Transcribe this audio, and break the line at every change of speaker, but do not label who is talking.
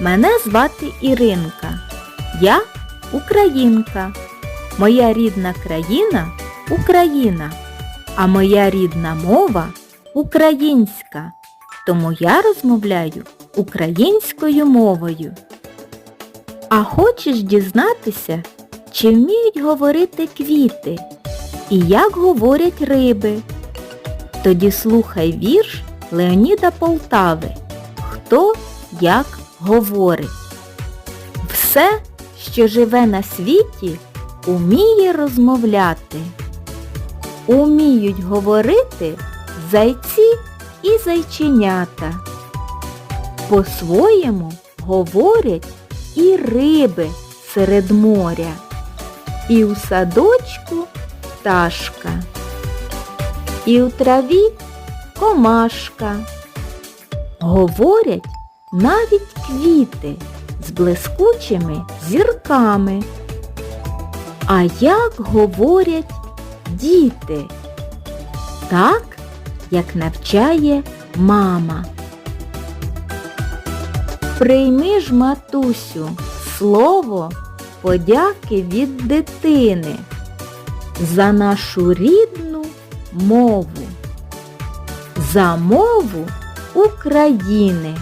Мене звати Іринка. Я українка. Моя рідна країна Україна, а моя рідна мова українська. Тому я розмовляю українською мовою. А хочеш дізнатися, чи вміють говорити квіти і як говорять риби? Тоді слухай вірш Леоніда Полтави Хто як говорить. Все, що живе на світі, уміє розмовляти. Уміють говорити зайці і зайченята. По-своєму говорять і риби серед моря, і у садочку пташка, і у траві комашка. Говорять навіть квіти з блискучими зірками. А як говорять діти? Так, як навчає мама. Прийми ж, матусю, слово подяки від дитини за нашу рідну мову, за мову України.